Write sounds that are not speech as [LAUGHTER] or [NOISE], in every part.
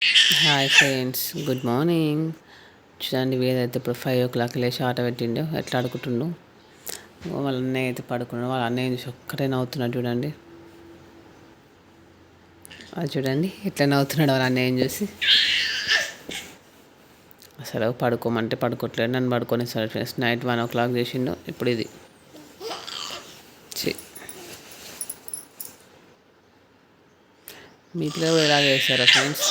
Hi friends good morning చూడండి వేదైతే ఇప్పుడు five ఓ clock లేచి ఆట పెట్టిండు. ఎట్లా ఆడుకుంటుండు? వాళ్ళ అన్నయ్య అయితే పడుకున్నాడు. వాళ్ళ అన్నయ్య చూసి ఒక్కటే నవ్వుతున్నాడు చూడండి. అది చూడండి ఎట్లా నవ్వుతున్నాడు వాళ్ళ అన్నయ్యని చూసి. అసలు పడుకోమంటే పడుకోవట్లేదు నన్ను పడుకొని సరే friends night one o'clock చేసిండు ఇప్పుడు ఇది. మీ పిల్లలు కూడా ఇలాగే ఫ్రెండ్స్?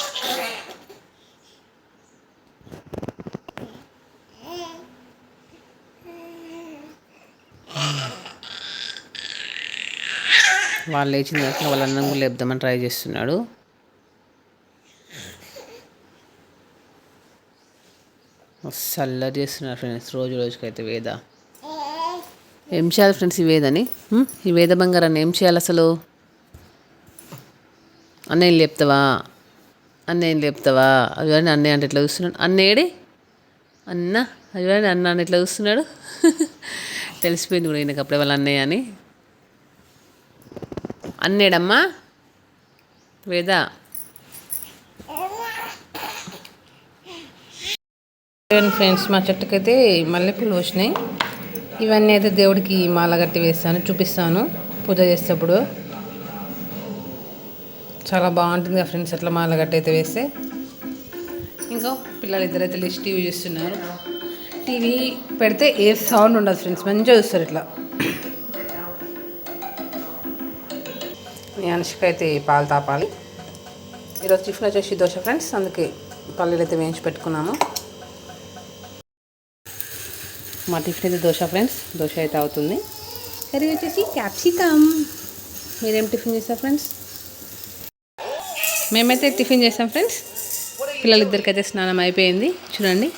వాళ్ళు లేచిన తర్వాత వాళ్ళ అన్నం కూడా లేపుదామని ట్రై చేస్తున్నాడు. చల్లరి చేస్తున్నారు ఫ్రెండ్స్ రోజు రోజుకైతే వేద. ఏం చేయాలి ఫ్రెండ్స్ ఈ వేదని? ఈ వేద బంగారాన్ని ఏం చేయాలి అసలు? అన్నయ్యని లేపుతావా? అన్నయ్యని లేపుతావా? అవి అన్నయ్య అంటే ఎట్లా చూస్తున్నాడు? అన్నయ్యడి అన్న అవి అన్న అని ఎట్లా చూస్తున్నాడు? [LAUGHS] తెలిసిపోయింది కూడా ఈయనకు అప్పుడే వాళ్ళ అన్నయ్య అని. అన్నేడమ్మా వేద. ఫ్రెండ్స్ మా చెట్టుకైతే మల్లెపూలు వచ్చినాయి. ఇవన్నీ అయితే దేవుడికి మాల కట్టి వేస్తాను చూపిస్తాను. పూజ చేసేటప్పుడు. చాలా బాగుంటుంది ఫ్రెండ్స్ అట్లా మాల కట్టి అయితే వేస్తే. ఇంకా పిల్లలు ఇద్దరైతే లేచి టీవీ చూస్తున్నారు. టీవీ పెడితే ఏ సౌండ్ ఉండదు ఫ్రెండ్స్ మంచిగా చూస్తారు ఇట్లా. మీ అనుషిక అయితే పాలు తాపాలి. ఈరోజు టిఫిన్ వచ్చేసి దోశ ఫ్రెండ్స్ అందుకే పల్లీలు అయితే వేయించి పెట్టుకున్నాము. మా టిఫిన్ అయితే దోశ ఫ్రెండ్స్ దోశ అయితే అవుతుంది. కర్రీ వచ్చేసి క్యాప్సికమ్. మీరేం టిఫిన్ చేస్తారు ఫ్రెండ్స్? మేమైతే టిఫిన్ చేస్తాం ఫ్రెండ్స్. పిల్లలిద్దరికైతే స్నానం అయిపోయింది. చూడండి.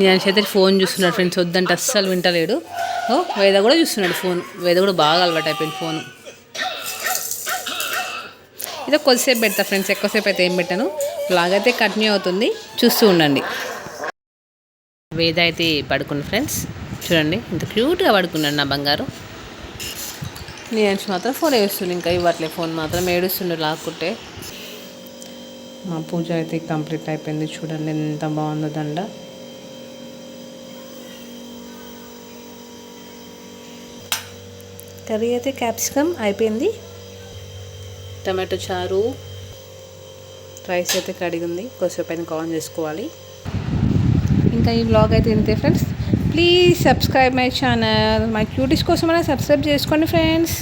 నేను అయితే ఫోన్ చూస్తున్నాడు ఫ్రెండ్స్. వద్దంటే అస్సలు వింటలేడు. ఓ వేద కూడా చూస్తున్నాడు ఫోన్. వేద కూడా బాగా అలవాటు అయిపోయింది ఫోన్. ఇదో కొద్దిసేపు పెడతా ఫ్రెండ్స్. ఎక్కువసేపు అయితే ఏం పెట్టాను. లాగైతే కంటిన్యూ అవుతుంది. చూస్తూ ఉండండి. వేద అయితే పడుకుంది ఫ్రెండ్స్. చూడండి. ఇంత క్యూట్గా పడుకున్నాడు నా బంగారు. నేను మాత్రం ఫోన్ వేస్తుంది ఇంకా ఇవ్వట్లే ఫోన్ మాత్రం ఏడుస్తుండే లాక్కుంటే. మా పూజ అయితే కంప్లీట్ అయిపోయింది చూడండి ఎంత బాగుందో దండ. కర్రీ అయితే క్యాప్సికమ్ అయిపోయింది. టమాటో చారు. రైస్ అయితే కడిగింది కొద్దిసేపు అయినా ఆన్ చేసుకోవాలి. ఇంకా ఈ బ్లాగ్ అయితే ఇంతే friends. Please subscribe my channel my cuties కోసం సబ్స్క్రైబ్ చేసుకోండి ఫ్రెండ్స్